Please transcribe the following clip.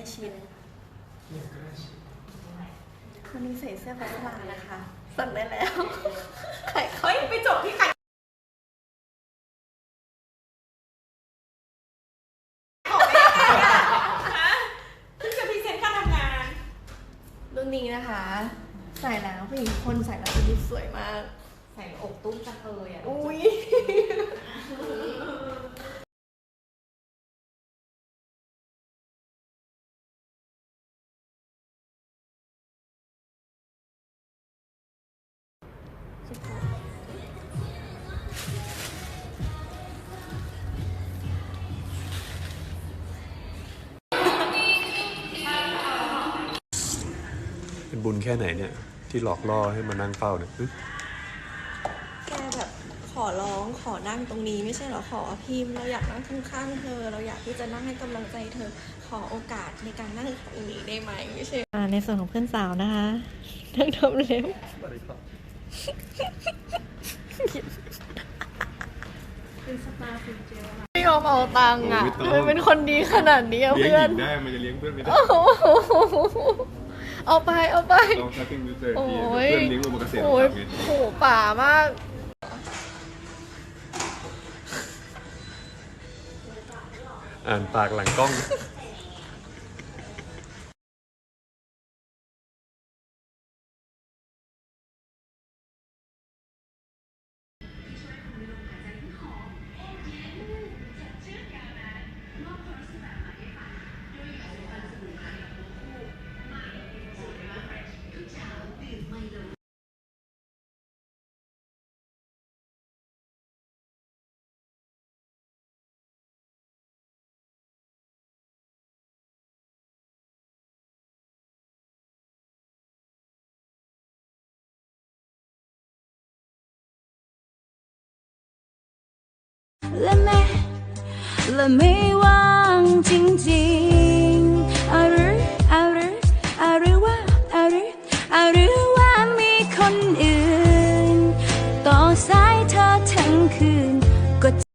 ล้ชิดวันนี้ใส่เสื้อแบบลานะคะ สั่งได้แล้วใครเขาเฮ้ยไปจบที่ใครของไม่ได้อะฮะเพิ่งจะพรีเซนต์การทำงานรุ่นนี้นะคะ ใส่แล้วผู้หญิงทุกคนใส่แล้วจะดูสวยมาก ใส่อกตุ้มจังเลยอะ อุ้ย เป็นบุญแค่ไหนเนี่ย ที่หลอกล่อให้มานั่งเฝ้าเนี่ยหึแกแบบขอร้องขอนั่งตรงนี้ไม่ใช่เหรอขอพิมพ์เราอยากนั่งข้างๆเธอ เราอยากที่จะนั่งให้กำลังใจเธอ ขอโอกาสในการนั่งตรงนี้ได้ไหมไม่ใช่ อ่าในส่วนของเพื่อนสาวนะคะนั่งทำเล็บ ไม่ยอมเอาตังค์อะทำไมเป็นคนดีขนาดนี้อะเลี้ยงเพื่อนหญิงได้ มันจะเลี้ยงเพื่อนไม่ได้โอ้โหเอาไปเอาไป ลองชักกิ้งดูเจอโอ้ทีย เพื่อนเลี้ยงอุปกษตรโอ้ยทำไงโหป่ามาก อ่านปากหลังกล้อง 了迷惘荆棘。